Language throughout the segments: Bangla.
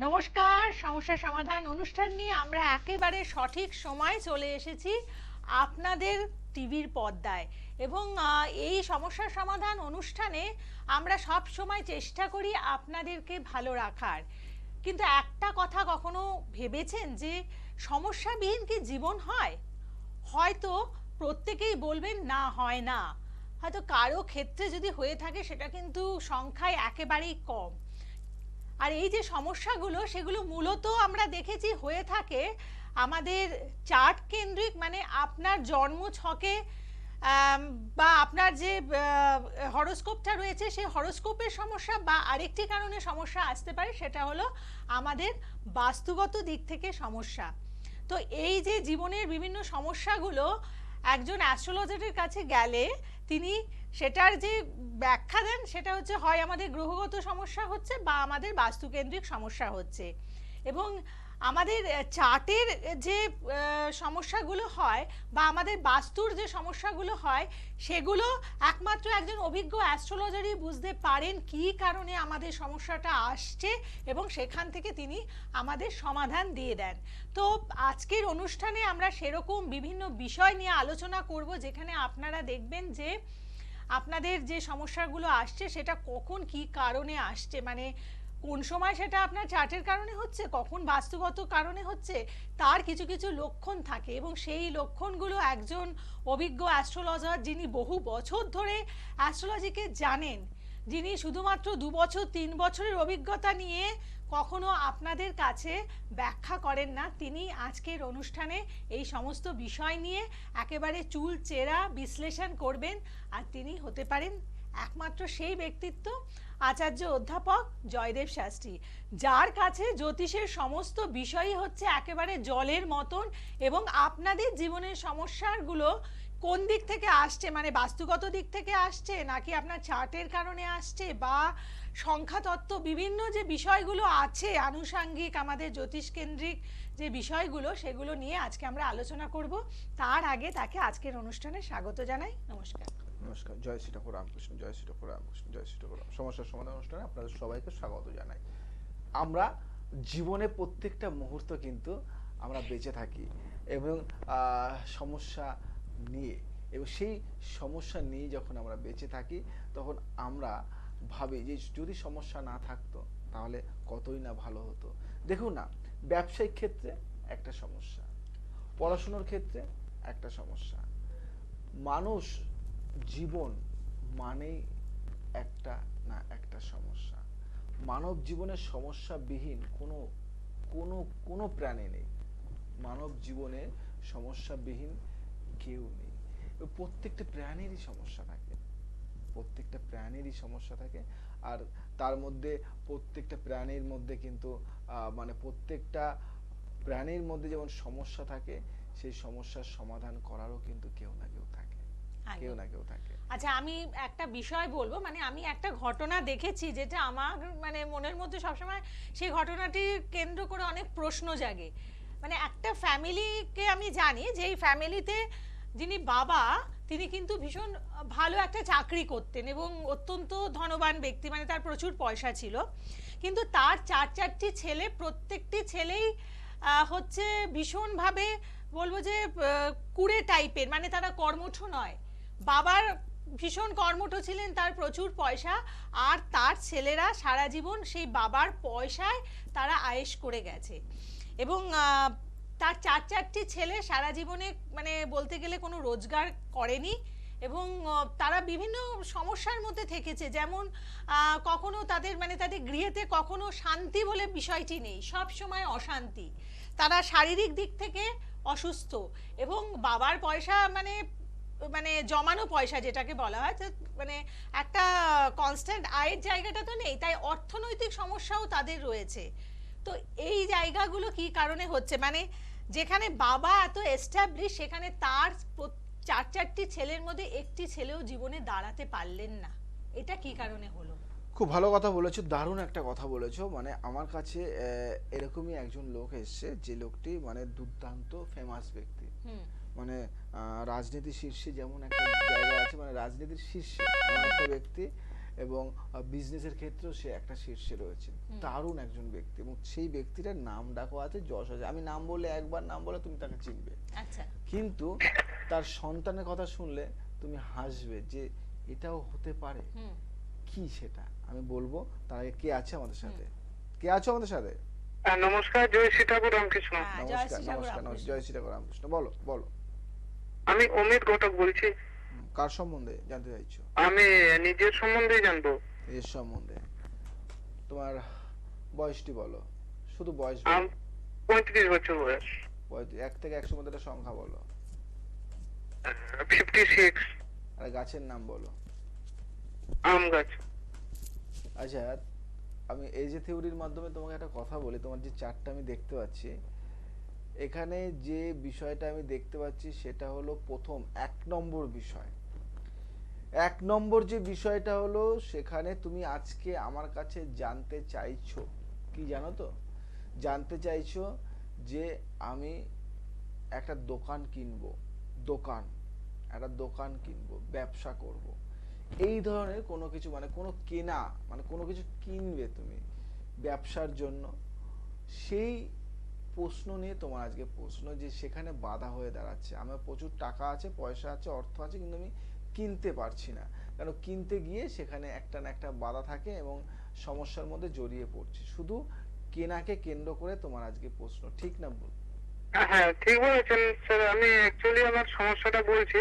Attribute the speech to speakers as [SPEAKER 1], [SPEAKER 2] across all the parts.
[SPEAKER 1] নমস্কার, সমস্যা সমাধান অনুষ্ঠান নিয়ে আমরা একেবারে সঠিক সময় চলে এসেছি আপনাদের টিভির পর্দায়। এবং এই সমস্যার সমাধান অনুষ্ঠানে আমরা সব সময় চেষ্টা করি আপনাদেরকে ভালো রাখার। কিন্তু একটা কথা কখনো ভেবেছেন যে, সমস্যাবিহীন কি জীবন হয়? হয়তো প্রত্যেকেই বলবেন, না, হয় না। হয়তো কারও ক্ষেত্রে যদি হয়ে থাকে, সেটা কিন্তু সংখ্যায় একেবারেই কম। আর এই যে সমস্যাগুলো, সেগুলো মূলত আমরা দেখেছি হয়ে থাকে আমাদের চার্ট কেন্দ্রিক মানে আপনার জন্ম ছকে বা আপনার যে হরোস্কোপটা রয়েছে সেই হরোস্কোপের সমস্যা বা আরেকটি কারণে সমস্যা আসতে পারে, সেটা হলো আমাদের বাস্তুগত দিক থেকে সমস্যা। তো এই যে জীবনের বিভিন্ন সমস্যাগুলো একজন অ্যাস্ট্রোলজারের কাছে গেলে তিনি সেটার যে ব্যাখ্যা দেন, সেটা হচ্ছে হয় আমাদের গ্রহগত সমস্যা হচ্ছে বা আমাদের বাস্তুকেন্দ্রিক সমস্যা হচ্ছে। এবং আমাদের চার্টের যে সমস্যাগুলো হয় বা আমাদের বাস্তুর যে সমস্যাগুলো হয়, সেগুলো একমাত্র একজন অভিজ্ঞ অ্যাস্ট্রোলজারই বুঝতে পারেন কী কারণে আমাদের সমস্যাটা আসছে এবং সেখান থেকে তিনি আমাদের সমাধান দিয়ে দেন। তো আজকের অনুষ্ঠানে আমরা সেরকম বিভিন্ন বিষয় নিয়ে আলোচনা করব, যেখানে আপনারা দেখবেন যে আপনাদের যে সমস্যাগুলো আসছে, সেটা কখন কি কারণে আসছে মানে কোন সময় সেটা আপনার চার্টের কারণে হচ্ছে, কখন বাস্তুগত কারণে হচ্ছে, তার কিছু কিছু লক্ষণ থাকে এবং সেই লক্ষণগুলো একজন অভিজ্ঞ অ্যাস্ট্রোলজার যিনি বহু বছর ধরে অ্যাস্ট্রোলজিকে জানেন, যিনি শুধুমাত্র দু বছর, তিন বছরের অভিজ্ঞতা নিয়ে কখনো আপনাদের কাছে ব্যাখ্যা করেন না। তিনি আজকের অনুষ্ঠানে এই সমস্ত বিষয় নিয়ে একেবারে চুল, চেরা বিশ্লেষণ করবেন আর তিনি হতে পারেন একমাত্র সেই ব্যক্তিত্ব, আচার্য অধ্যাপক জয়দেব শাস্ত্রী, যার কাছে জ্যোতিষের সমস্ত বিষয়ই হচ্ছে একেবারে জলের মতন এবং আপনাদের জীবনের সমস্যাগুলো কোন দিক থেকে আসছে মানে বাস্তুগত দিক থেকে আসছে, নাকি আপনার চার্টের কারণে আসছে বা সংখ্যাতত্ত্ব, বিভিন্ন যে বিষয়গুলো আছে, আনুষাঙ্গিক আমাদের জ্যোতিষ কেন্দ্রিক যে বিষয়গুলো, সেগুলো নিয়ে আজকে আমরা আলোচনা করব। তার আগে তাকে আজকের অনুষ্ঠানে স্বাগত জানাই। নমস্কার।
[SPEAKER 2] নমস্কার, জয় শ্রী ঠাকুর রামকৃষ্ণ, জয় শ্রী ঠাকুর রামকৃষ্ণ, জয় শ্রী ঠাকুর সমস্যার সমাধান অনুষ্ঠানে আপনাদের সবাইকে স্বাগত জানাই। আমরা জীবনে প্রত্যেকটা মুহূর্ত কিন্তু আমরা বেঁচে থাকি এবং সমস্যা নিয়ে এবং সেই সমস্যা নিয়ে যখন আমরা বেঁচে থাকি, তখন আমরা ভাবি যে যদি সমস্যা না থাকতো, তাহলে কতই না ভালো হতো। দেখুন না, ব্যবসায়িক ক্ষেত্রে একটা সমস্যা, পড়াশুনোর ক্ষেত্রে একটা সমস্যা। মানুষ জীবন মানেই একটা না একটা সমস্যা। মানব জীবনের সমস্যাবিহীন কোনো কোনো কোনো প্রাণী নেই। মানব জীবনে সমস্যাবিহীন কেউ নেই। প্রত্যেকটা প্রাণীরই সমস্যা থাকে। প্রত্যেকটা প্রাণীরই সমস্যা থাকে। আর তার মধ্যে প্রত্যেকটা প্রাণীর মধ্যে কিন্তু মানে প্রত্যেকটা প্রাণীর মধ্যে যেমন সমস্যা থাকে, সেই সমস্যার সমাধান করারও কিন্তু কেউ না কেউ থাকে। কেউ। না কেউ থাকে।
[SPEAKER 1] আচ্ছা আমি একটা বিষয় বলব মানে আমি একটা ঘটনা দেখেছি যেটা আমার মানে মনের মধ্যে সবসময় সেই ঘটনাটি কেন্দ্র করে অনেক প্রশ্ন জাগে। মানে একটা ফ্যামিলিকে আমি জানি যে এই ফ্যামিলিতে যিনি বাবা তিনি কিন্তু ভীষণ ভালো একটা চাকরি করতেন এবং অত্যন্ত ধনবান ব্যক্তি মানে তার প্রচুর পয়সা ছিল। কিন্তু তার চার চারটি ছেলে প্রত্যেকটি ছেলেই হচ্ছে ভীষণভাবে বলব যে কুড়ে টাইপের মানে তারা কর্মঠ নয়। বাবার ভীষণ কর্মঠ ছিলেন, তার প্রচুর পয়সা, আর তার ছেলেরা সারা জীবন সেই বাবার পয়সায় তারা আয়েশ করে গেছে। এবং তার চার চারটি ছেলে সারা জীবনে মানে বলতে গেলে কোনো রোজগার করেনি এবং তারা বিভিন্ন সমস্যার মধ্যে থেকেছে। যেমন কখনো তাদের মানে তাদের গৃহেতে কখনো শান্তি বলে বিষয়টি নেই, সব সময় অশান্তি। তারা শারীরিক দিক থেকে অসুস্থ এবং বাবার পয়সা মানে মানে জমানো পয়সা যেটাকে বলা হয় তো মানে একটা কনস্ট্যান্ট আয়ের জায়গাটা তো নেই তাই অর্থনৈতিক সমস্যাও তাদের রয়েছে। তো এই জায়গাগুলো কি কারণে হচ্ছে? মানে যেখানে বাবা এত এস্টাবলিশ সেখানে তার চার চারটি ছেলের মধ্যে একটি ছেলেও জীবনে দাঁড়াতে পারলেন না। এটা কি কারণে হলো?
[SPEAKER 2] খুব ভালো কথা বলেছ দারুণ একটা কথা বলেছ। মানে আমার কাছে এরকমই একজন লোক এসছে যে লোকটি মানে দুর্দান্ত ফেমাস ব্যক্তি।
[SPEAKER 1] হুম।
[SPEAKER 2] মানে আহ, রাজনীতির শীর্ষে যেমন একটা জায়গা আছে মানে রাজনীতির শীর্ষে এমন একটা ব্যক্তি এবং বিজনেসের ক্ষেত্রেও সে একটা শীর্ষে রয়েছে। দারুণ একজন ব্যক্তি এবং সেই ব্যক্তিটার নাম ডাকও আছে যশ আছে। আমি নাম বললে একবার নাম বলে তুমি তাকে চিনবে।
[SPEAKER 1] আচ্ছা।
[SPEAKER 2] কিন্তু তার সন্তানের কথা শুনলে তুমি হাসবে যে এটাও হতে পারে। কি সেটা? আমি বলব তার আগে কে আছে আমাদের সাথে? কে আছো আমাদের সাথে?
[SPEAKER 3] হ্যাঁ, নমস্কার জয় শ্রী রামকৃষ্ণ।
[SPEAKER 1] হ্যাঁ,
[SPEAKER 2] নমস্কার নমস্কার নমস্কার জয় শ্রী রামকৃষ্ণ। বলো বলো।
[SPEAKER 3] আমি অমিত ঘটক বলছি।
[SPEAKER 2] কার সম্বন্ধে জানতে চাইছো?
[SPEAKER 3] আমি নিজের সম্বন্ধে জানব।
[SPEAKER 2] এর সম্বন্ধে। তোমার বয়সটি বলো। শুধু বয়স
[SPEAKER 3] পঁয়ত্রিশ বছর বয়স।
[SPEAKER 2] বয়স এক থেকে একশো মধ্যে একটা সংখ্যা বলো।
[SPEAKER 3] ফিফটি সিক্স
[SPEAKER 2] আর গাছের নাম বলো।
[SPEAKER 3] আম গাছ।
[SPEAKER 2] আচ্ছা আমি এই যে থিওরির মাধ্যমে তোমাকে একটা কথা বলি তোমার যে চারটা আমি দেখতে পাচ্ছি এখানে যে বিষয়টা আমি দেখতে পাচ্ছি সেটা হলো প্রথম এক নম্বর বিষয়। এক নম্বর যে বিষয়টা হলো, সেখানে তুমি আজকে আমার কাছে জানতে চাইছো, কি জানো তো? জানতে চাইছো যে আমি একটা দোকান কিনব, দোকান, একটা দোকান কিনব, ব্যবসা করব। এই ধরনের কোনো কিছু মানে কোনো কেনা মানে কোনো কিছু কিনবে তুমি ব্যবসার জন্য। সেই প্রশ্ন নিয়ে তোমার আজকে প্রশ্ন যে সেখানে বাধা হয়ে দাঁড়াচ্ছে। আমার প্রচুর টাকা আছে পয়সা আছে অর্থ আছে কিন্তু আমি কিনতে পারছি না। কারণ কিনতে গিয়ে সেখানে একটা না একটা বাধা থাকে এবং সমস্যার মধ্যে জড়িয়ে পড়ছি। শুধু কেনাকে কেন্দ্র করে তোমার আজকে প্রশ্ন ঠিক না বল
[SPEAKER 3] হ্যাঁ ঠিক বলেছেন স্যার। আমি অ্যাকচুয়ালি আমার সমস্যাটা বলছি।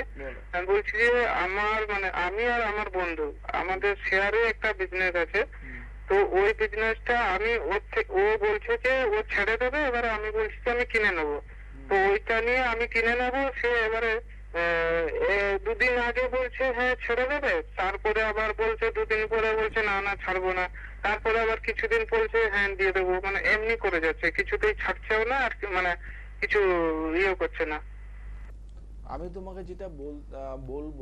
[SPEAKER 3] বলছি যে আমার মানে আমি আর আমার বন্ধু আমাদের শেয়ারে একটা বিজনেস আছে। তো ওই বিজনেসটা আমি ওর থেকে ও বলছে যে ও ছেড়ে দেবে, এবারে আমি বলছি যে আমি কিনে নেব। তো ওইটা নিয়ে আমি কিনে নেব, সে এবারে দুদিন আগে বলছে হ্যাঁ ছেড়ে দেবে। তারপরে আবার বলছে, দুদিন পরে বলছে, না না, ছাড়বো না। তারপরে আবার কিছুদিন বলছে হ্যাঁ দিয়ে দেবো। মানে এমনি করে যাচ্ছে, কিছুতেই ছাড়ছেও না, আর মানে কিছু ইয়ে করছে না।
[SPEAKER 2] আমি তোমাকে যেটা বলব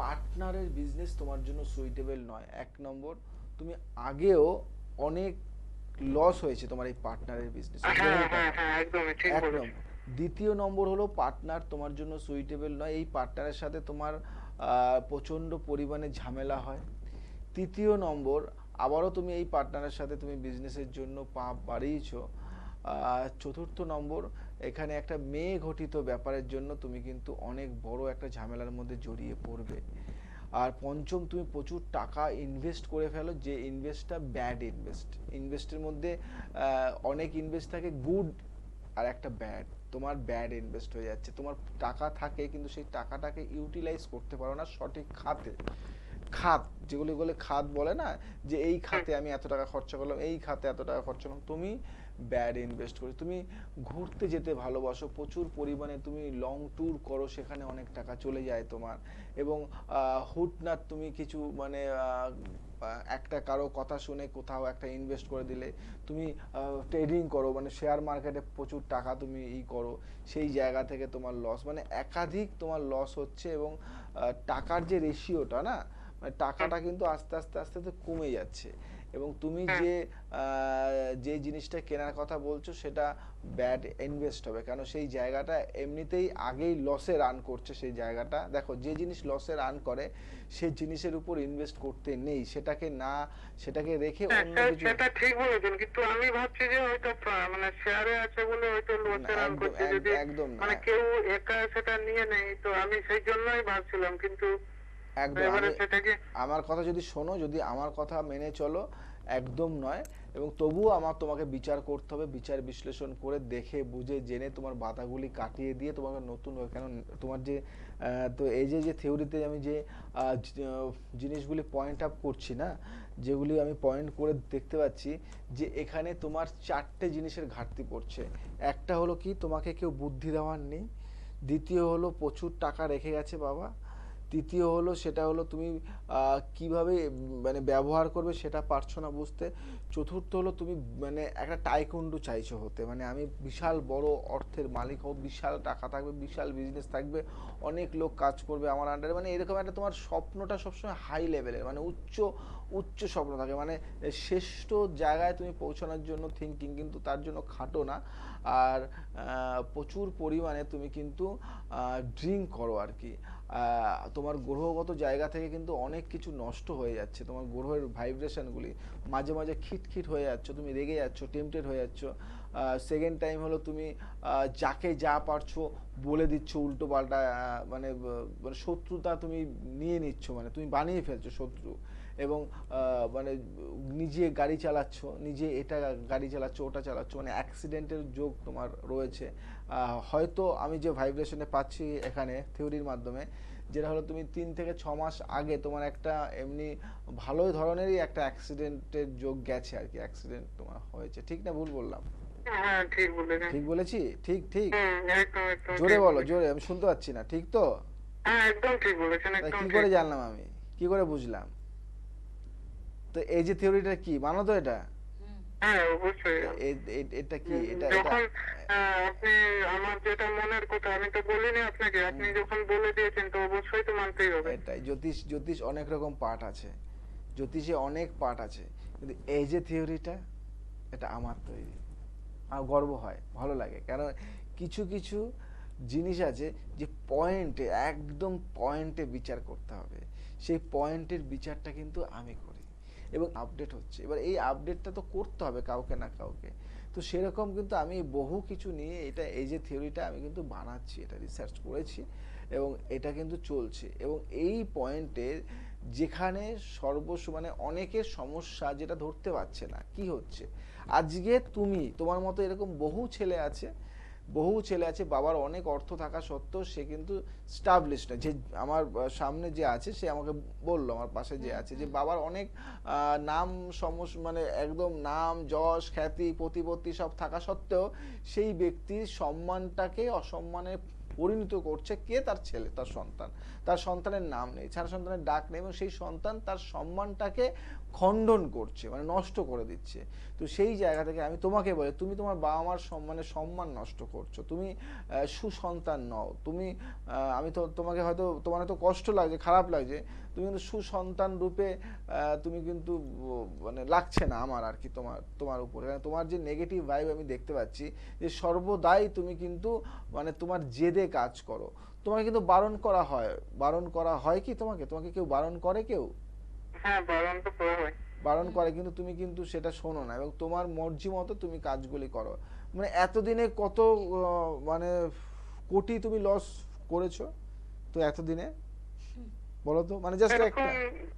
[SPEAKER 2] পার্টনারের বিজনেস তোমার জন্য সুইটেবল নয়। এক নম্বর তুমি আগেও অনেক লস হয়েছে তোমার এই পার্টনারের বিজনেস
[SPEAKER 3] হ্যাঁ হ্যাঁ হ্যাঁ একদমই ঠিক
[SPEAKER 2] এক দ্বিতীয় নম্বর হলো পার্টনার তোমার জন্য সুইটেবল নয় এই পার্টনারের সাথে তোমার প্রচণ্ড পরিমাণে ঝামেলা হয়। তৃতীয় নম্বর আবারও তুমি এই পার্টনারের সাথে তুমি বিজনেসের জন্য পা বাড়িয়েছ। চতুর্থ নম্বর এখানে একটা মেয়ে ঘটিত ব্যাপারের জন্য তুমি কিন্তু অনেক বড় একটা ঝামেলার মধ্যে জড়িয়ে পড়বে। আর পঞ্চম তুমি প্রচুর টাকা ইনভেস্ট করে ফেলো, যে ইনভেস্টটা ব্যাড ইনভেস্ট ইনভেস্টের মধ্যে অনেক ইনভেস্ট থাকে গুড আর একটা ব্যাড তোমার ব্যাড ইনভেস্ট হয়ে যাচ্ছে। তোমার টাকা থাকে, কিন্তু সেই টাকাটাকে ইউটিলাইজ করতে পারো না সঠিক খাতে। খাত, যেগুলো বলে খাত বলে না, যে এই খাতে আমি এত টাকা খরচা করলাম, এই খাতে এত টাকা খরচা করলাম। তুমি ব্যাড ইনভেস্ট করে। তুমি ঘুরতে যেতে ভালোবাসো, প্রচুর পরিমাণে তুমি লং ট্যুর করো, সেখানে অনেক টাকা চলে যায় তোমার। এবং হুটনাট তুমি কিছু মানে একটা কারও কথা শুনে কোথাও একটা ইনভেস্ট করে দিলে, তুমি ট্রেডিং করো মানে শেয়ার মার্কেটে প্রচুর টাকা তুমি ই করো, সেই জায়গা থেকে তোমার লস মানে একাধিক তোমার লস হচ্ছে এবং টাকার যে রেশিওটা না মানে টাকাটা কিন্তু আস্তে আস্তে আস্তে আস্তে কমে যাচ্ছে। এবং তুমি
[SPEAKER 3] হ্যাঁ।
[SPEAKER 2] যে যে জিনিসটা কেনার কথা বলছো সেটা ব্যাড ইনভেস্ট হবে কেন সেই জায়গাটা এমনিতেই আগেই লসে রান করছে সেই জায়গাটা দেখো যে জিনিস লসে রান করে সেই জিনিসের উপর ইনভেস্ট করতে নেই সেটাকে না সেটাকে রেখে
[SPEAKER 3] হ্যাঁ,
[SPEAKER 2] অন্য কিছু
[SPEAKER 3] সেটা ঠিক বলেছেন কিন্তু আমি ভাবছি যে হয়তো মানে শেয়ারে আছে বলে হয়তো লসে রান করছে যদি
[SPEAKER 2] একদম না।
[SPEAKER 3] মানে কেউ একা সেটা নিয়ে নেই তো আমি সেই জন্যই ভাবছিলাম কিন্তু
[SPEAKER 2] একদম আমার কথা যদি শোনো যদি আমার কথা মেনে চলো একদম নয়। এবং তবুও আমার তোমাকে বিচার করতে হবে বিচার বিশ্লেষণ করে দেখে বুঝে জেনে তোমার বাধাগুলি কাটিয়ে দিয়ে তোমাকে নতুন কেন তোমার যে তো এই যে যে থিওরিতে আমি যে জিনিসগুলি পয়েন্ট আপ করছি না যেগুলি আমি পয়েন্ট করে দেখতে পাচ্ছি যে এখানে তোমার চারটে জিনিসের ঘাটতি পড়ছে। একটা হলো কি তোমাকে কেউ বুদ্ধি দেওয়ার নেই দ্বিতীয় হলো প্রচুর টাকা রেখে গেছে বাবা। তৃতীয় হলো সেটা হলো তুমি কীভাবে মানে ব্যবহার করবে সেটা পারছ না বুঝতে। চতুর্থ হলো তুমি মানে একটা টাইকুন্ডু চাইছো হতে। মানে আমি বিশাল বড় অর্থের মালিক হব, বিশাল টাকা থাকবে, বিশাল বিজনেস থাকবে, অনেক লোক কাজ করবে আমার আন্ডারে মানে এরকম একটা তোমার স্বপ্নটা সবসময় হাই লেভেলের মানে উচ্চ উচ্চ স্বপ্ন থাকে। মানে শ্রেষ্ঠ জায়গায় তুমি পৌঁছানোর জন্য থিঙ্কিং কিন্তু তার জন্য খাটো না। আর প্রচুর পরিমাণে তুমি কিন্তু ড্রিঙ্ক করো আর কি। তোমার গ্রহগত জায়গা থেকে কিন্তু অনেক কিছু নষ্ট হয়ে যাচ্ছে। তোমার গ্রহের ভাইব্রেশনগুলি মাঝে মাঝে খিটখিট হয়ে যাচ্ছ, তুমি রেগে যাচ্ছ টেম্পটেড হয়ে যাচ্ছ। সেকেন্ড টাইম হলো তুমি যাকে যা পারছ বলে দিচ্ছ উল্টো পাল্টা মানে মানে শত্রুতা তুমি নিয়ে নিচ্ছ মানে তুমি বানিয়ে ফেলছো শত্রু। এবং আহ, মানে নিজে গাড়ি চালাচ্ছ নিজে এটা গাড়ি চালাচ্ছ ওটা চালাচ্ছ মানে অ্যাক্সিডেন্টের যোগ তোমার রয়েছে। হয়তো আমি যে ভাইব্রেশনে পাচ্ছি এখানে থিওরির মাধ্যমে যেটা হলো তুমি তিন থেকে ছ মাস আগে তোমার একটা এমনি ভালো ধরনেরই একটা অ্যাক্সিডেন্টের যোগ গেছে আর কি অ্যাক্সিডেন্ট তোমার হয়েছে। ঠিক না? ভুল বললাম?
[SPEAKER 3] হ্যাঁ ঠিক
[SPEAKER 2] বলেছি? ঠিক ঠিক?
[SPEAKER 3] একদম
[SPEAKER 2] জোরে বলো জোরে আমি শুনতে পাচ্ছি না। ঠিক তো?
[SPEAKER 3] হ্যাঁ
[SPEAKER 2] কি করে জানলাম আমি? কি করে বুঝলাম? তো এই যে থিওরিটা কি? মানো তো এটা?
[SPEAKER 3] অবশ্যই।
[SPEAKER 2] এ- এ- এটা কি? এটা এটা।
[SPEAKER 3] যখন আহ, আপনি আমার যেটা মনের কথা আমি তো বলিনি আপনাকে আপনি যখন বলে দিয়েছেন তো অবশ্যই তো মানতেই হবে।
[SPEAKER 2] এটাই জ্যোতিষ জ্যোতিষ অনেক রকম পার্ট আছে। জ্যোতিষে অনেক পার্ট আছে। কিন্তু এই যে থিওরিটা এটা আমার তৈরি। আমার গর্ব হয় ভালো লাগে। কারণ কিছু কিছু জিনিস আছে যে পয়েন্টে একদম পয়েন্টে বিচার করতে হবে। সেই পয়েন্টের বিচারটা কিন্তু আমি করি। এবং আপডেট হচ্ছে। এবার এই আপডেটটা তো করতে হবে কাউকে না কাউকে। তো সেরকম কিন্তু আমি বহু কিছু নিয়ে এটা, এই যে থিওরিটা আমি কিন্তু বানাচ্ছি, এটা রিসার্চ করেছি এবং এটা কিন্তু চলছে। এবং এই পয়েন্টে যেখানে সর্বস্ব মানে অনেকের সমস্যা যেটা ধরতে পারছে না, কি হচ্ছে? আজকে তুমি, তোমার মতো এরকম বহু ছেলে আছে বহু ছেলে আছে বাবার অনেক অর্থ থাকা সত্ত্বেও সে কিন্তু স্টাবলিশ না। যে আমার সামনে যে আছে সে আমাকে বলল আমার পাশে যে আছে। যে বাবার অনেক নাম সমস মানে একদম নাম যশ খ্যাতি প্রতিপত্তি সব থাকা সত্ত্বেও সেই ব্যক্তির সম্মানটাকে অসম্মানে পরিণত করছে কে? তার ছেলে, তার সন্তান। তার সন্তানের নাম নেই, ছাড়া সন্তানের ডাক নেই এবং সেই সন্তান তার সম্মানটাকে খণ্ডন করছে মানে নষ্ট করে দিচ্ছে। তো সেই জায়গা থেকে আমি তোমাকে বলি, তুমি তোমার বাবা মার সম্মানে সম্মান নষ্ট করছ। তুমি সুসন্তান নও। তুমি আমি তো তোমাকে হয়তো, তোমার হয়তো কষ্ট লাগছে, খারাপ লাগছে তুমি কিন্তু সুসন্তান রূপে তুমি কিন্তু মানে লাগছে না আমার আর কি তোমার তোমার উপরে। কারণ তোমার যে নেগেটিভ ভাইব আমি দেখতে পাচ্ছি যে সর্বদাই তুমি কিন্তু মানে তোমার জেদে কাজ করো। তোমাকে কিন্তু বারণ করা হয়। বারণ করা হয় কি তোমাকে? তোমাকে কেউ বারণ করে কেউ?
[SPEAKER 3] হ্যাঁ বারণ তো হয়।
[SPEAKER 2] বারণ করে কিন্তু তুমি কিন্তু সেটা শোনো না এবং তোমার মর্জি মতো তুমি কাজগুলি করো। মানে এতদিনে কত মানে কোটি তুমি লস করেছ? তো এতদিনে? বলো তো মানে জাস্ট একটা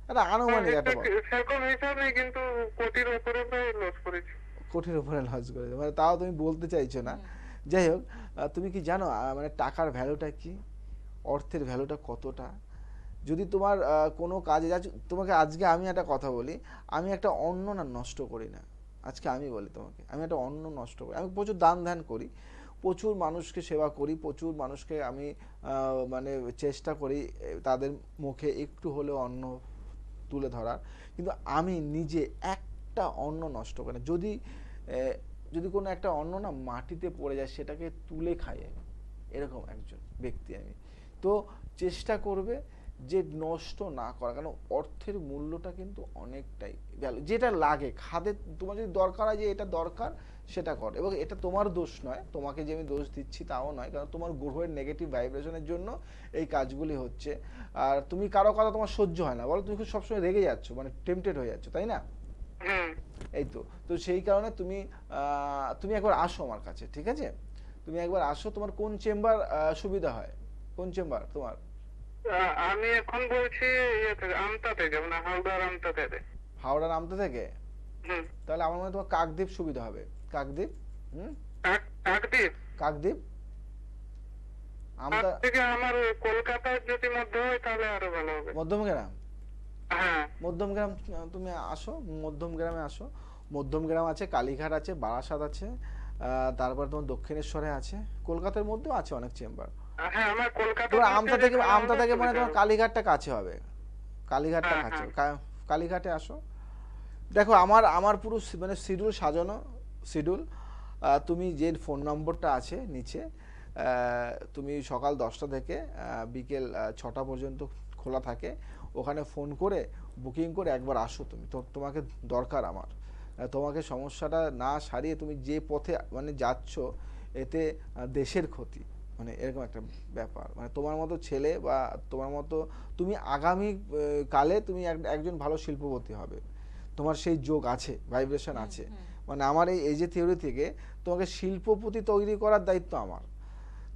[SPEAKER 2] একটা আনুমানিক
[SPEAKER 3] হ্যাঁ,
[SPEAKER 2] একটা।
[SPEAKER 3] সেরকম হিসাব নেই কিন্তু কোটির উপরে প্রায় লস করেছি।
[SPEAKER 2] কোটির উপরে লস করেছ। মানে তাও তুমি বলতে চাইছো না। যাই হোক তুমি কি জানো মানে টাকার ভ্যালুটা কি? অর্থের ভ্যালুটা কতটা? যদি তোমার কোনো কাজে যাচ্ছ তোমাকে আজকে আমি একটা কথা বলি আমি একটা অন্ন না নষ্ট করি না। আজকে আমি বলি তোমাকে আমি একটা অন্ন নষ্ট করি। আমি প্রচুর দান ধ্যান করি। প্রচুর মানুষকে সেবা করি, প্রচুর মানুষকে আমি মানে চেষ্টা করি তাদের মুখে একটু হলেও অন্ন তুলে ধরার। কিন্তু আমি নিজে একটা অন্ন নষ্ট করি না। যদি যদি কোনো একটা অন্ন না মাটিতে পড়ে যায়, সেটাকে তুলে খাই আমি। এরকম একজন ব্যক্তি আমি। তো চেষ্টা করবে যে নষ্ট না করা। কারণ অর্থের মূল্যটা কিন্তু অনেকটাই ভ্যালু যেটা লাগে। খাদের, তোমার যদি দরকার হয় যে এটা দরকার সেটা কর। এবং এটা তোমার দোষ নয় তোমাকে যে আমি দোষ দিচ্ছি তাও নয় কারণ তোমার গ্রহের নেগেটিভ ভাইব্রেশনের জন্য এই কাজগুলি হচ্ছে। আর তুমি কারও কথা তোমার সহ্য হয় না বলো তুমি খুব সবসময় রেগে যাচ্ছ মানে টেম্পটেড হয়ে যাচ্ছ তাই না? এই তো তো সেই কারণে তুমি তুমি একবার আসো আমার কাছে ঠিক আছে? তুমি একবার আসো তোমার কোন চেম্বার সুবিধা হয়? কোন চেম্বার তোমার?
[SPEAKER 3] আমি এখন বলছি আমতা থেকে মানে হাওড়ার আমতা থেকে?
[SPEAKER 2] হাওড়া নামতে থেকে তাহলে আমার মনে হয় তোমার কাকদ্বীপ সুবিধা হবে। কাকদ্বীপ? হুম?
[SPEAKER 3] কাক- কাকদ্বীপ?
[SPEAKER 2] কাকদ্বীপ?
[SPEAKER 3] তার থেকে আমার কলকাতার যদি মধ্যে হয় তাহলে আরও ভালো হবে।
[SPEAKER 2] মধ্যমগ্রাম?
[SPEAKER 3] হ্যাঁ।
[SPEAKER 2] মধ্যমগ্রাম তুমি আসো মধ্যমগ্রামে আসো। মধ্যমগ্রাম আছে কালীঘাট আছে বারাসাত আছে তারপর তোমার দক্ষিণেশ্বরে আছে। কলকাতার মধ্যেও আছে অনেক চেম্বার।
[SPEAKER 3] হ্যাঁ আমার কলকাতা
[SPEAKER 2] আমতা থেকে আমতা থেকে মানে তোমার কালীঘাটটা কাছে হবে। কালীঘাটটা
[SPEAKER 3] হ্যাঁ,
[SPEAKER 2] কাছে
[SPEAKER 3] হ্যাঁ।
[SPEAKER 2] কালীঘাটে আসো। দেখো আমার আমার পুরো মানে শিডিউল সাজানো। শিডিউল তুমি যে ফোন নম্বরটা আছে নিচে তুমি সকাল দশটা থেকে বিকেল ছটা পর্যন্ত খোলা থাকে ওখানে ফোন করে বুকিং করে একবার আসো তুমি। তো তোমাকে দরকার আমার। তোমাকে সমস্যাটা না সারিয়ে তুমি যে পথে মানে যাচ্ছ এতে দেশের ক্ষতি। মানে এরকম একটা ব্যাপার। মানে তোমার মতো ছেলে বা তোমার মতো তুমি আগামী কালে তুমি এক- একজন ভালো শিল্পপতি হবে। তোমার সেই যোগ আছে ভাইব্রেশন আছে। মানে আমার এই এই যে থিওরি থেকে তোমাকে শিল্পপতি তৈরি করার দায়িত্ব আমার।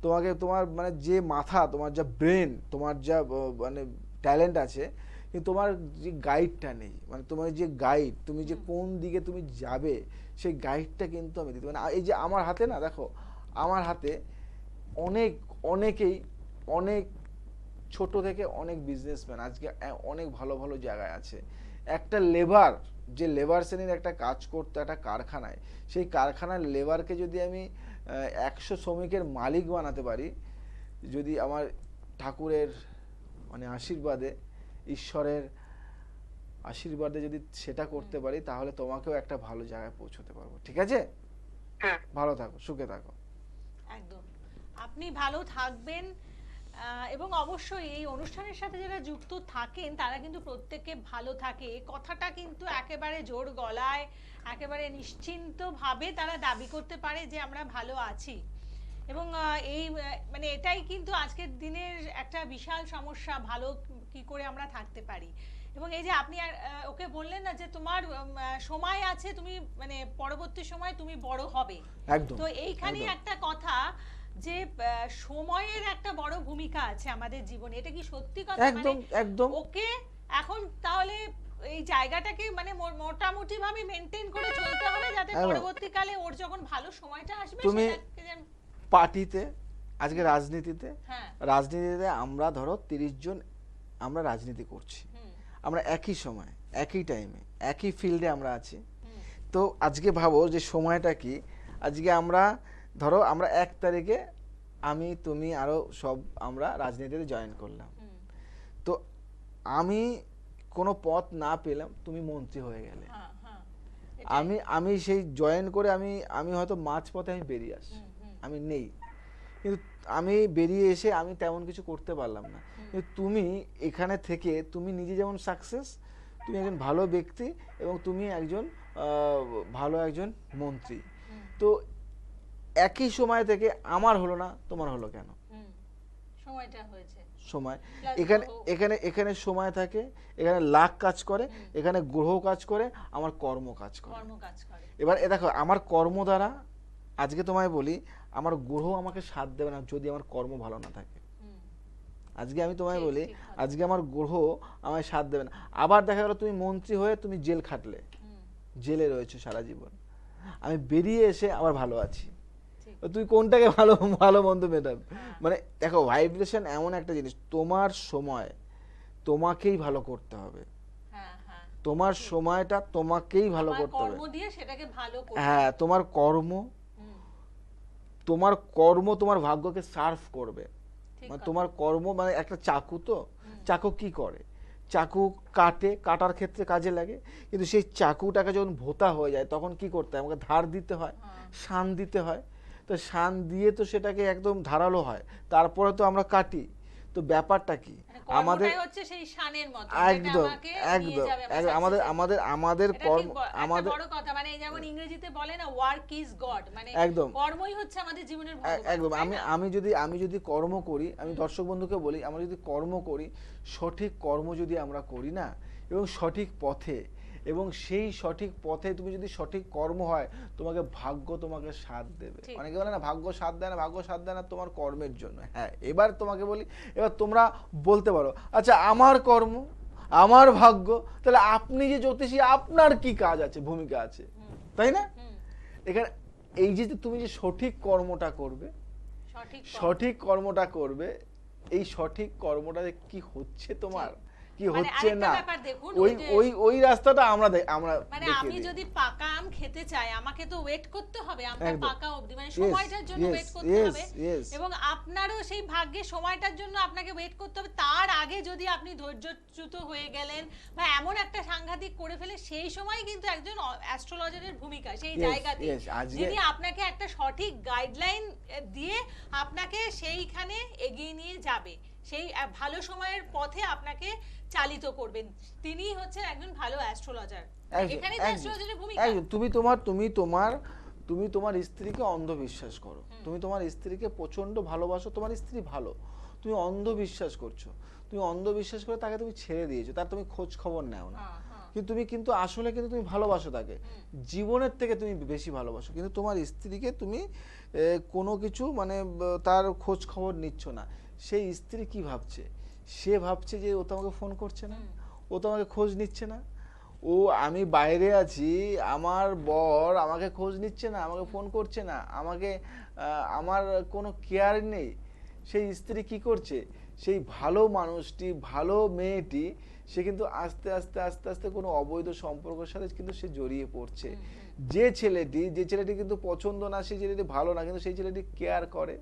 [SPEAKER 2] তোমাকে তোমার মানে যে মাথা তোমার যা ব্রেন তোমার যা মানে ট্যালেন্ট আছে কিন্তু তোমার যে গাইডটা নেই মানে তোমার যে গাইড তুমি যে কোন দিকে তুমি যাবে সেই গাইডটা কিন্তু আমি দিতে মানে এই যে আমার হাতে না দেখো আমার হাতে অনেক অনেকেই অনেক ছোট থেকে অনেক বিজনেসম্যান আজকে অনেক ভালো ভালো জায়গায় আছে। একটা লেবার যে লেবার শ্রেণির একটা কাজ করতো একটা কারখানায় সেই কারখানার লেবারকে যদি আমি একশো শ্রমিকের মালিক বানাতে পারি যদি আমার ঠাকুরের মানে আশীর্বাদে ঈশ্বরের আশীর্বাদে যদি সেটা করতে পারি তাহলে তোমাকেও একটা ভালো জায়গায় পৌঁছতে পারব ঠিক আছে?
[SPEAKER 3] হ্যাঁ।
[SPEAKER 2] ভালো থাকো সুখে থাকো।
[SPEAKER 1] একদম। আপনি ভালো থাকবেন এবং অবশ্যই এই অনুষ্ঠানের সাথে যারা যুক্ত থাকেন তারা কিন্তু প্রত্যেকে ভালো থাকে। কথাটা কিন্তু একেবারে জোর গলায় একেবারে নিশ্চিন্তভাবে তারা দাবি করতে পারে যে আমরা ভালো আছি। এবং এই মানে এটাই কিন্তু আজকের দিনের একটা বিশাল সমস্যা ভালো কি করে আমরা থাকতে পারি। এবং এই যে আপনি আর, ওকে বললেন না যে তোমার সময় আছে তুমি মানে পরবর্তী সময় তুমি বড় হবে।
[SPEAKER 2] একদম
[SPEAKER 1] তো এইখানেই একটা কথা যে সময়ের একটা বড় ভূমিকা আছে আমাদের জীবনে এটা কি সত্যি কথা?
[SPEAKER 2] একদম
[SPEAKER 1] মানে
[SPEAKER 2] একদম
[SPEAKER 1] ওকে এখন তাহলে এই জায়গাটাকে মানে মোটামুটি ভাবে মেনটেন করে চলতে হবে যাতে পরবর্তীকালে ওর যখন ভালো সময়টা আসবে
[SPEAKER 2] তুমি- পার্টিতে আজকে রাজনীতিতে
[SPEAKER 1] হ্যাঁ।
[SPEAKER 2] রাজনীতিতে আমরা ধরো তিরিশ জন আমরা রাজনীতি করছি। আমরা একই সময় একই টাইমে একই ফিল্ডে আমরা আছি। তো আজকে ভাবো যে সময়টা কি? আজকে আমরা ধরো আমরা এক তারিখে আমি তুমি আরও সব আমরা রাজনীতিতে জয়েন করলাম। তো আমি কোনো পথ না পেলাম তুমি মন্ত্রী হয়ে গেলে।
[SPEAKER 1] হ্যাঁ, হ্যাঁ,
[SPEAKER 2] আমি আমি সেই জয়েন করে আমি আমি হয়তো মাঝ পথে আমি বেরিয়ে আসি। আমি নেই। কিন্তু আমি বেরিয়ে এসে আমি তেমন কিছু করতে পারলাম না। কিন্তু তুমি এখানে থেকে তুমি নিজে যেমন সাকসেস তুমি একজন ভালো ব্যক্তি এবং তুমি একজন ভালো একজন মন্ত্রী। তো একই সময় থেকে আমার হলো না তোমার হলো কেন?
[SPEAKER 1] সময়টা হয়েছে।
[SPEAKER 2] সময়। এখানে এখানে এখানে সময় থাকে এখানে লাখ কাজ করে এখানে গ্রহ কাজ করে আমার কর্ম কাজ করে।
[SPEAKER 1] কর্ম কাজ
[SPEAKER 2] এবার এ দেখো আমার কর্ম দ্বারা আজকে তোমায় বলি আমার গ্রহ আমাকে সাথ দেবে না যদি আমার কর্ম ভালো না থাকে। আজকে আমি তোমায় বলি আজকে আমার গ্রহ আমায় সাথ দেবে না। আবার দেখা গেল তুমি মন্ত্রী হয়ে তুমি জেল খাটলে। জেলে রয়েছে সারা জীবন। আমি বেরিয়ে এসে আবার ভালো আছি। তুই কোনটাকে ভালো ভালো মন্দ মেটাবে? মানে দেখো ভাইব্রেশন এমন একটা জিনিস তোমার সময় তোমাকেই ভালো করতে হবে।
[SPEAKER 1] হ্যাঁ হ্যাঁ।
[SPEAKER 2] তোমার সময়টা তোমাকেই ভালো করতে হবে। হ্যাঁ তোমার কর্ম তোমার কর্ম তোমার ভাগ্যকে সার্ভ করবে। মানে তোমার কর্ম মানে একটা চাকু তো। চাকু কি করে? চাকু কাটে কাটার ক্ষেত্রে কাজে লাগে। কিন্তু সেই চাকুটাকে যখন ভোতা হয়ে যায় তখন কি করতে হয়? আমাকে ধার দিতে হয়
[SPEAKER 1] হ্যাঁ।
[SPEAKER 2] শান দিতে হয়। তো শান দিয়ে তো সেটাকে একদম ধারালো হয় তারপরে তো আমরা কাটি। তো ব্যাপারটা কি?
[SPEAKER 1] মানে
[SPEAKER 2] আমাদের
[SPEAKER 1] হচ্ছে সেই শানের মতো
[SPEAKER 2] একদম একদম আমাদের আমাদের আমাদের কর্ম আমাদের
[SPEAKER 1] বড় কথা মানে এই যেমন ইংরেজিতে বলে না ওয়ার্ক ইজ গড মানে
[SPEAKER 2] একদম।
[SPEAKER 1] কর্মই হচ্ছে আমাদের জীবনের
[SPEAKER 2] একদম আমি আমি যদি আমি যদি কর্ম করি আমি দর্শক বন্ধুকে বলি আমরা যদি কর্ম করি সঠিক কর্ম যদি আমরা করি না এবং সঠিক পথে এবং সেই সঠিক পথে তুমি যদি সঠিক কর্ম হয় তোমাকে ভাগ্য তোমাকে সাথ দেবে। অনেকে বলে না ভাগ্য সাথ দেয় না ভাগ্য সাথ দেয় না তোমার কর্মের জন্য। হ্যাঁ এবার তোমাকে বলি এবার তোমরা বলতে পারো আচ্ছা আমার কর্ম আমার ভাগ্য তাহলে আপনি যে জ্যোতিষী আপনার কি কাজ আছে ভূমিকা আছে? তাই না? এখানে এই যে তুমি যে সঠিক কর্মটা করবে
[SPEAKER 1] সঠিক
[SPEAKER 2] কর্মটা করবে এই সঠিক কর্মটা যে কি হচ্ছে তোমার? কি
[SPEAKER 1] মানে
[SPEAKER 2] হচ্ছে না? ওই
[SPEAKER 1] ওই
[SPEAKER 2] ওই রাস্তাটা আমরা আমরা
[SPEAKER 1] মানে আমি যদি পাকা আম খেতে চাই আমাকে তো ওয়েট করতে হবে আমটা পাকা অবধি মানে সময়টার জন্য ওয়েট করতে হবে। এবং আপনারও সেই ভাগ্যে সময়টার জন্য আপনাকে ওয়েট করতে হবে। তার আগে যদি আপনি ধৈর্যচ্যুত হয়ে গেলেন বা এমন একটা সাংঘাতিক করে ফেলে সেই সময় কিন্তু একজন অ্যাস্ট্রোলজারের ভূমিকা সেই জায়গাতে যিনি আপনাকে একটা সঠিক গাইডলাইন দিয়ে আপনাকে সেইখানে এগিয়ে নিয়ে যাবে। সেই ভালো সময়ের পথে আপনাকে চালিত করবেন। তিনি হচ্ছে একজন ভালো অ্যাস্ট্রোলজার এখানে অ্যাস্ট্রোলজারের ভূমিকা।
[SPEAKER 2] তুমি তোমার তুমি তোমার তুমি তোমার স্ত্রীকে অন্ধবিশ্বাস করো। তুমি তোমার স্ত্রীকে প্রচণ্ড ভালোবাসো তোমার স্ত্রী ভালো। তুমি অন্ধবিশ্বাস করছ। তুমি অন্ধবিশ্বাস করে তাকে তুমি ছেড়ে দিয়েছ তার তুমি খোঁজ খবর নেও না।
[SPEAKER 1] হ্যাঁ, হ্যাঁ।
[SPEAKER 2] কিন্তু তুমি কিন্তু আসলে কিন্তু তুমি ভালোবাসো তাকে। জীবনের থেকে তুমি বেশি ভালোবাসো। কিন্তু তোমার স্ত্রীকে তুমি কোনো কিছু মানে তার খোঁজ খবর নিচ্ছ না। সেই স্ত্রী কি ভাবছে? সে ভাবছে যে ও তো আমাকে ফোন করছে না ও তো আমাকে খোঁজ নিচ্ছে না। ও আমি বাইরে আছি আমার বর আমাকে খোঁজ নিচ্ছে না আমাকে ফোন করছে না আমাকে আমার কোনো কেয়ার নেই। সেই স্ত্রী কি করছে? সেই ভালো মানুষটি ভালো মেয়েটি সে কিন্তু আস্তে আস্তে আস্তে আস্তে কোনো অবৈধ সম্পর্কের সাথে কিন্তু সে জড়িয়ে পড়ছে। যে ছেলেটি যে ছেলেটি কিন্তু পছন্দ না সেই ছেলেটি ভালো না কিন্তু সেই ছেলেটি কেয়ার করে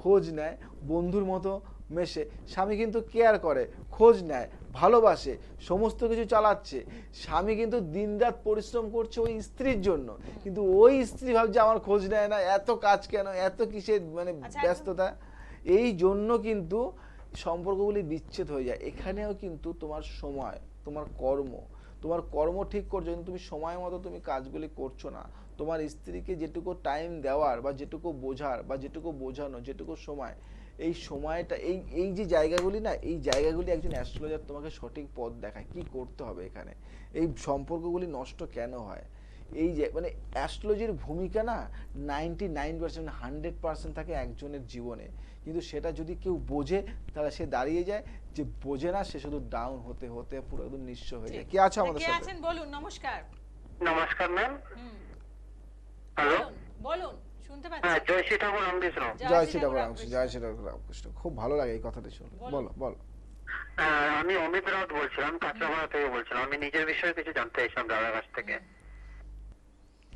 [SPEAKER 2] খোঁজ নেয় বন্ধুর মতো মেশে স্বামী কিন্তু কেয়ার করে খোঁজ নেয় ভালোবাসে সমস্ত কিছু চালাচ্ছে। স্বামী কিন্তু দিনরাত পরিশ্রম করছে ওই স্ত্রীর জন্য। কিন্তু ওই স্ত্রী ভাবছে আমার খোঁজ নেয় না এত কাজ কেন এত কিসের মানে
[SPEAKER 1] আচ্ছা,
[SPEAKER 2] ব্যস্ততা? এই জন্য কিন্তু সম্পর্কগুলি বিচ্ছেদ হয়ে যায়। এখানেও কিন্তু তোমার সময় তোমার কর্ম তোমার কর্ম ঠিক করছ কিন্তু তুমি সময় মতো তুমি কাজগুলি করছ না। তোমার স্ত্রীকে যেটুকু টাইম দেওয়ার বা যেটুকু বোঝার বা যেটুকু বোঝানো যেটুকু সময় এই সময়টা এই এই যে জায়গাগুলি না এই জায়গাগুলি একজন অ্যাস্ট্রোলজার তোমাকে সঠিক পথ দেখায় কি করতে হবে এখানে। এই সম্পর্কগুলি নষ্ট কেন হয়? এই যে মানে অ্যাস্ট্রোলজির ভূমিকা না ninety nine percent hundred percent থাকে একজনের জীবনে। কিন্তু সেটা যদি কেউ বোঝে তাহলে সে দাঁড়িয়ে যায়। যে বোঝে না সে শুধু ডাউন হতে হতে পুরো একদম নিঃস্ব হয়ে যায়। কে আছে আমাদের সাথে?
[SPEAKER 1] আছেন? বলুন নমস্কার।
[SPEAKER 3] নমস্কার ম্যাম
[SPEAKER 1] হুম।
[SPEAKER 3] হ্যালো
[SPEAKER 1] বলুন, শুনতে
[SPEAKER 3] হ্যাঁ জয় শ্রী ঠাকুর রামকৃষ্ণ।
[SPEAKER 2] জয় শ্রী ঠাকুর রামকৃষ্ণ জয় শ্রী ঠাকুর রামকৃষ্ণ। খুব ভালো লাগে এই কথাটা শুনে।
[SPEAKER 1] বলো।
[SPEAKER 2] বলো
[SPEAKER 3] আমি অমিত রাউত বলছিলাম কাঁচরাপাড়া থেকে বলছিলাম। আমি নিজের বিষয়ে কিছু জানতে চাইছিলাম দাদার কাছ থেকে।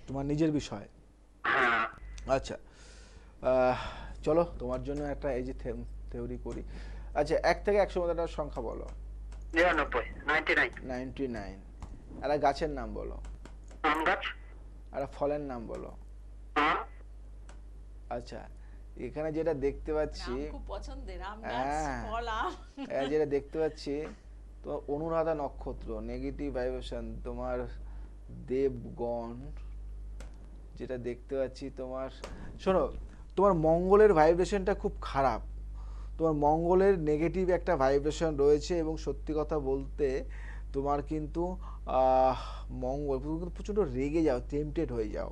[SPEAKER 2] তোমার নিজের বিষয়?
[SPEAKER 3] হ্যাঁ।
[SPEAKER 2] আচ্ছা। আহ, চলো তোমার জন্য একটা এই যে থিওরি করি। আচ্ছা এক থেকে একশো মধ্যে একটা সংখ্যা বলো।
[SPEAKER 3] নিরানব্বই নাইনটি নাইন
[SPEAKER 2] নাইনটি নাইন একটা গাছের নাম বলো।
[SPEAKER 3] আম গাছ?
[SPEAKER 2] একটা ফলের নাম বলো।
[SPEAKER 3] আম?
[SPEAKER 2] আচ্ছা এখানে যেটা দেখতে পাচ্ছি
[SPEAKER 1] খুব পছন্দের আম
[SPEAKER 2] হ্যাঁ। যেটা দেখতে পাচ্ছি তোমার অনুরাধা নক্ষত্র নেগেটিভ ভাইব্রেশন তোমার দেবগণ যেটা দেখতে পাচ্ছি তোমার শোনো তোমার মঙ্গলের ভাইব্রেশনটা খুব খারাপ। তোমার মঙ্গলের নেগেটিভ একটা ভাইব্রেশন রয়েছে এবং সত্যি কথা বলতে তোমার কিন্তু মঙ্গল প্রচণ্ড রেগে যাও টেম্পটেড হয়ে যাও।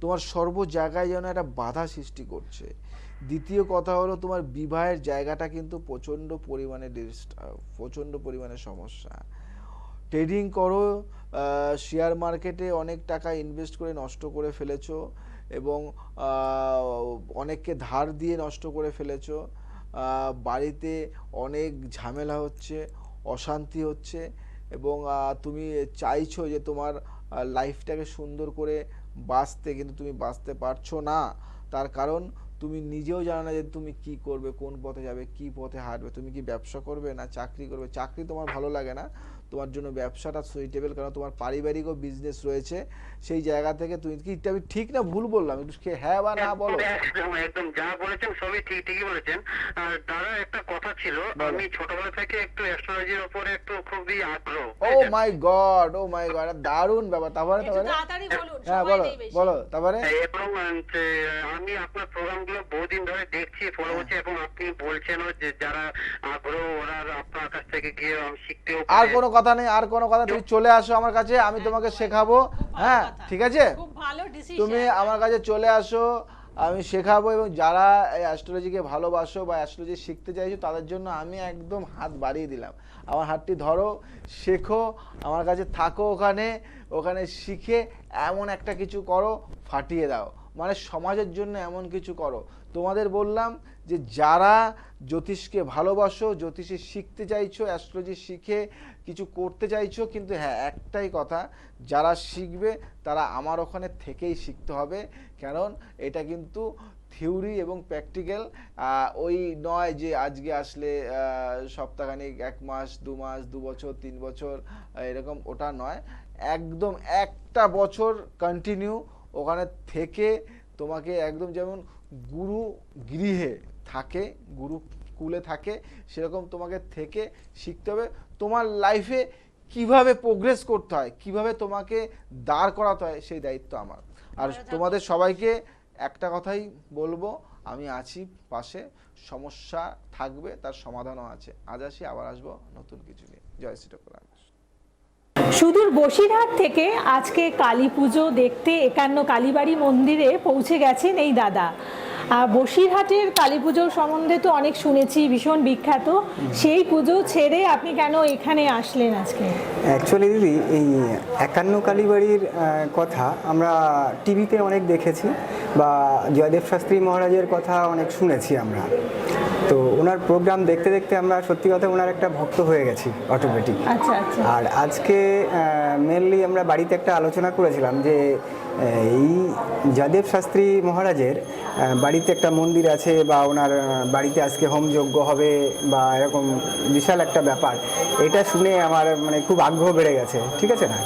[SPEAKER 2] তোমার সর্ব জায়গায় যেন একটা বাধা সৃষ্টি করছে। দ্বিতীয় কথা হলো, তোমার বিবাহের জায়গাটা কিন্তু প্রচণ্ড পরিমাণে ডিস্টার্ব প্রচণ্ড পরিমাণে সমস্যা। ট্রেডিং করো শেয়ার মার্কেটে অনেক টাকা ইনভেস্ট করে নষ্ট করে ফেলেছো এবং অনেককে ধার দিয়ে নষ্ট করে ফেলেছো। বাড়িতে অনেক ঝামেলা হচ্ছে, অশান্তি হচ্ছে এবং তুমি চাইছো যে তোমার লাইফটাকে সুন্দর করে বাঁচতে কিন্তু তুমি বাঁচতে পারছ না। তার কারণ তুমি নিজেও জানো না যে তুমি কি করবে, কোন পথে যাবে, কি পথে হাঁটবে, তুমি কি ব্যবসা করবে না চাকরি করবে। চাকরি তোমার ভালো লাগে না। তোমার জন্য ব্যবসাটা সুইটেবল কারণ তোমার পারিবারিকও বিজনেস রয়েছে। সেই জায়গা থেকে তুমি কি আমি ঠিক না ভুল বললাম? একটু কে হ্যাঁ বা না বলো।
[SPEAKER 3] একদম একদম। যা বলেছেন সবই ঠিক ঠিকই বলেছেন। আর দাদা একটা কথা ছিল আমি ছোটবেলা থেকে একটু অ্যাস্ট্রোলজির উপরে একটু খুবই আগ্রহ
[SPEAKER 2] ও মাই গড ও মাই গড দারুণ ব্যাপার। তারপরে তারপরে? হ্যাঁ বলো বলো তারপরে?
[SPEAKER 3] এবং আমি আপনার প্রোগ্রামগুলো বহুদিন ধরে দেখছি ফলো
[SPEAKER 2] হ্যাঁ।
[SPEAKER 3] করছি এবং আপনি বলছেন যে যারা আগ্রহ ওরা আপনার কাছ থেকে গিয়ে শিখতেও
[SPEAKER 2] আর কোনো কথা নেই আর কোনো কথা তুমি চলে আসো আমার কাছে আমি তোমাকে শেখাবো। হ্যাঁ ঠিক আছে? তুমি আমার কাছে চলে আসো আমি শেখাবো এবং যারা এই অ্যাস্ট্রোলজিকে ভালোবাসো বা অ্যাস্ট্রোলজি শিখতে চাইছো তাদের জন্য আমি একদম হাত বাড়িয়ে দিলাম। আমার হাতটি ধরো শেখো আমার কাছে থাকো ওখানে ওখানে শিখে এমন একটা কিছু করো ফাটিয়ে দাও। মানে সমাজের জন্য এমন কিছু করো। তোমাদের বললাম যে যারা জ্যোতিষকে ভালোবাসো জ্যোতিষী শিখতে চাইছো অ্যাস্ট্রোলজি শিখে কিছু করতে চাইছো, কিন্তু হ্যাঁ একটাই কথা, যারা শিখবে, তারা আমার ওখানে থেকেই শিখতে হবে। কারণ এটা কিন্তু থিওরি এবং প্র্যাকটিক্যাল। ওই নয় যে আজকে আসলে সপ্তাহখানিক, এক মাস, দু মাস, দু বছর, তিন বছর এরকম ওটা নয়। একদম একটা বছর কন্টিনিউ ওখানে থেকে তোমাকে একদম যেমন গুরু গৃহে থাকে, গুরু কুলে থাকে সেরকম তোমাকে থেকে শিখতে হবে। তোমার লাইফে কীভাবে প্রোগ্রেস করতে হয় কীভাবে তোমাকে দাঁড় করাতে হয় সেই দায়িত্ব আমার। আর তোমাদের সবাইকে একটা কথাই বলব আমি আছি পাশে সমস্যা থাকবে তার সমাধানও আছে। আজ আসি আবার আসব নতুন কিছু নিয়ে। জয় শ্রী ঠাকুর
[SPEAKER 1] সুদূর বসিরহাট থেকে আজকে কালী পুজো দেখতে একান্ন কালীবাড়ি মন্দিরে পৌঁছে গেছেন এই দাদা। বসিরহাটের কালী পুজোর সম্বন্ধে তো অনেক শুনেছি ভীষণ বিখ্যাত। সেই পুজো ছেড়ে আপনি কেন এখানে আসলেন আজকে?
[SPEAKER 4] অ্যাকচুয়ালি দিদি এই একান্ন কালীবাড়ির কথা আমরা টিভিতে অনেক দেখেছি বা জয়দেব শাস্ত্রী মহারাজের কথা অনেক শুনেছি আমরা। তো ওনার প্রোগ্রাম দেখতে দেখতে আমরা সত্যি কথা ওনার একটা ভক্ত হয়ে গেছি অটোমেটিক
[SPEAKER 1] আচ্ছা আচ্ছা।
[SPEAKER 4] আর আজকে মেনলি আমরা বাড়িতে একটা আলোচনা করেছিলাম যে এই যাদেব শাস্ত্রী মহারাজের বাড়িতে একটা মন্দির আছে বা ওনার বাড়িতে আজকে হোমযজ্ঞ হবে বা এরকম বিশাল একটা ব্যাপার, এটা শুনে আমার মানে খুব আগ্রহ বেড়ে গেছে, ঠিক আছে না?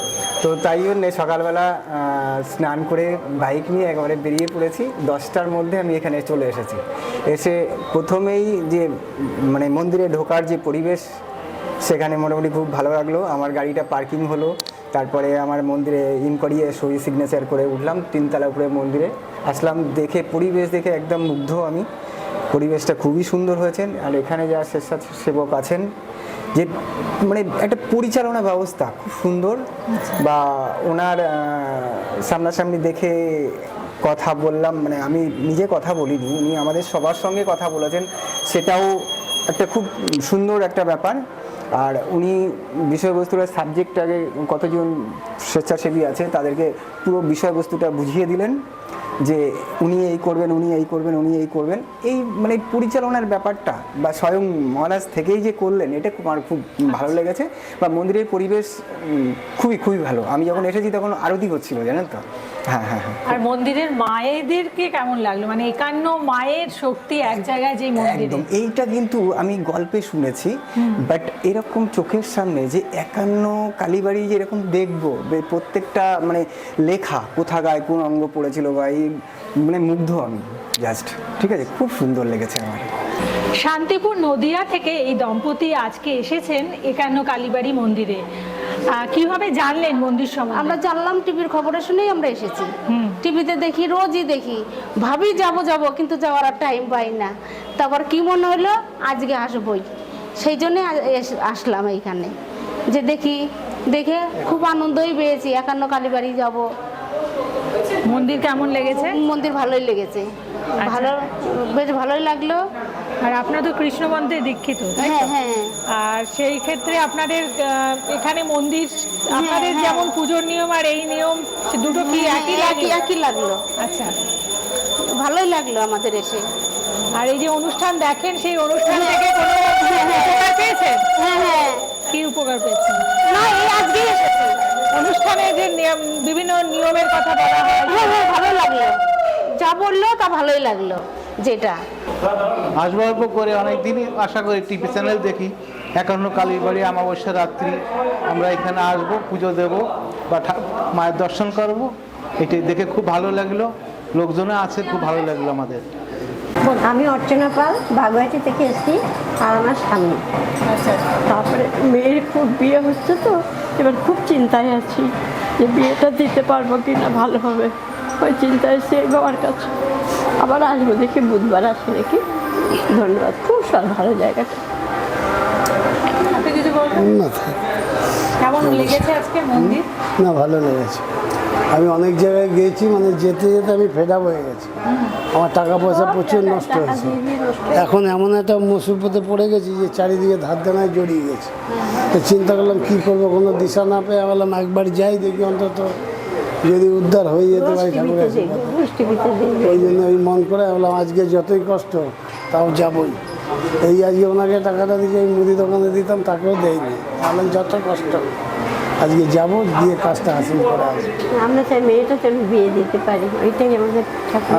[SPEAKER 4] তো তাই জন্যে সকালবেলা স্নান করে বাইক নিয়ে একেবারে বেরিয়ে পড়েছি, দশটার মধ্যে আমি এখানে চলে এসেছি। এসে প্রথমেই যে মানে মন্দিরে ঢোকার যে পরিবেশ সেখানে মোটামুটি খুব ভালো লাগল। আমার গাড়িটা পার্কিং হলো। তারপরে আমার মন্দিরে ইন করিয়ে সই সিগনেচার করে উঠলাম। তিনতলা উপরে মন্দিরে আসলাম। দেখে পরিবেশ দেখে একদম মুগ্ধ আমি। পরিবেশটা খুবই সুন্দর হয়েছেন আর এখানে যা স্বেচ্ছাসেবক আছেন যে মানে একটা পরিচালনা ব্যবস্থা খুব সুন্দর। বা ওনার সামনাসামনি দেখে কথা বললাম। মানে আমি নিজে কথা বলিনি উনি আমাদের সবার সঙ্গে কথা বলেছেন। সেটাও একটা খুব সুন্দর একটা ব্যাপার। আর উনি বিষয়বস্তুটা সাবজেক্ট আগে কতজন স্বেচ্ছাসেবী আছে তাদেরকে পুরো বিষয়বস্তুটা বুঝিয়ে দিলেন যে উনি এই করবেন উনি এই করবেন উনি এই করবেন। এই মানে পরিচালনার ব্যাপারটা বা স্বয়ং মহারাজ থেকেই যে করলেন এটা খুব আমার খুব ভালো লেগেছে। বা মন্দিরের পরিবেশ খুবই খুবই ভালো। আমি যখন এসেছি তখন আরতি হচ্ছিল জানেন তো?
[SPEAKER 1] আর মন্দিরের মায়েদেরকে কেমন লাগল? মানে একান্ন মায়ের শক্তি এক জায়গায় যে মন্দিরে।
[SPEAKER 4] একদম। এইটা কিন্তু আমি গল্পে শুনেছি বাট এরকম চোখের সামনে যে একান্ন কালীবাড়ি যে এরকম দেখব প্রত্যেকটা মানে লেখা কোথাগায় কোন অঙ্গ পড়েছিল বা এই মানে মুগ্ধ আমি জাস্ট ঠিক আছে? খুব সুন্দর লেগেছে আমার।
[SPEAKER 1] শান্তিপুর নদিয়া থেকে এই দম্পতি আজকে এসেছেন একান্ন কালীবাড়ি মন্দিরে। কীভাবে জানলেন মন্দির সম্বন্ধে?
[SPEAKER 5] আমরা জানলাম টিভির খবরে শুনেই আমরা এসেছি। টিভিতে দেখি রোজই দেখি। ভাবি যাব যাব কিন্তু যাওয়ার আর টাইম পাই না। তারপর কি মনে হলো? আজকে আসবই। সেই জন্যে আসলাম এইখানে। যে দেখি দেখে খুব আনন্দই পেয়েছি। একান্ন কালীবাড়ি যাব।
[SPEAKER 1] মন্দির কেমন লেগেছে?
[SPEAKER 5] মন্দির ভালোই লেগেছে। ভালো বেশ ভালোই লাগল।
[SPEAKER 1] আর আপনার তো কৃষ্ণ মন্ত্রে দীক্ষিত তাই
[SPEAKER 5] হ্যাঁ হ্যাঁ।
[SPEAKER 1] আর সেই ক্ষেত্রে আপনাদের এখানে মন্দির আপনাদের
[SPEAKER 5] হ্যাঁ।
[SPEAKER 1] যেমন পুজোর নিয়ম আর এই নিয়ম দুটো কি একই লাগে
[SPEAKER 5] একই লাগল।
[SPEAKER 1] আচ্ছা।
[SPEAKER 5] ভালোই লাগল আমাদের এসে।
[SPEAKER 1] আর এই যে অনুষ্ঠান দেখেন সেই অনুষ্ঠান থেকে কোনো উপকার পেয়েছেন?
[SPEAKER 5] হ্যাঁ হ্যাঁ।
[SPEAKER 1] কি উপকার পেয়েছেন?
[SPEAKER 5] না এই এসেছি।
[SPEAKER 1] অনুষ্ঠানে যে নিয়ম বিভিন্ন নিয়মের কথা বলা হয়।
[SPEAKER 5] হ্যাঁ হ্যাঁ ভালো লাগল। যা বলল তা ভালোই লাগল। যেটা।
[SPEAKER 6] আসব আসব করে অনেক দিনই আশা করি টিভি চ্যানেল দেখি। একান্ন কালীর বাড়ি অমাবস্যা রাত্রি। আমরা এখানে আসব পুজো দেব বা মায়ের দর্শন করব। এটি দেখে খুব ভালো লাগল। লোকজনে আছে খুব ভালো লাগল আমাদের।
[SPEAKER 7] আমি অর্চনা পাল বাগুয়াটি থেকে এসেছি আর আমার স্বামী। তারপরে মেয়ের খুব বিয়ে হচ্ছে তো এবার খুব চিন্তায় আছি যে বিয়েটা দিতে পারব কি না ভালো হবে। ওই চিন্তায় এসে বাবার কাছে। আবার আসব দেখি বুধবার আসব দেখি ধন্যবাদ খুব সব ভালো জায়গাটা
[SPEAKER 8] না
[SPEAKER 1] লেগেছে আজকে
[SPEAKER 8] না ভালো লেগেছে। আমি অনেক জায়গায় গিয়েছি মানে যেতে যেতে আমি ফেড হয়ে গেছি। আমার টাকা পয়সা প্রচুর নষ্ট হয়েছে। এখন এমন একটা মুসিবতে পড়ে গেছি যে চারিদিকে ধার দেনায় জড়িয়ে গেছে। তো চিন্তা করলাম কী করব? কোনো দিশা না পেয়ে বললাম একবার যাই দেখি অন্তত। যদি উদ্ধার হয়ে যেতে পারি ওই জন্য ওই মন করে বললাম আজকে যতই কষ্ট তাও যাবই। এই আজকে ওনাকে টাকাটা দিয়ে মুদি দোকানে দিতাম তাকেও দেয়নি। বললাম যত কষ্ট আজকে যাব গিয়ে কাজটা হাসিল করা আছে
[SPEAKER 7] আমরা চাই মেয়েটা বিয়ে দিতে পারি। ওইটাই আমাদের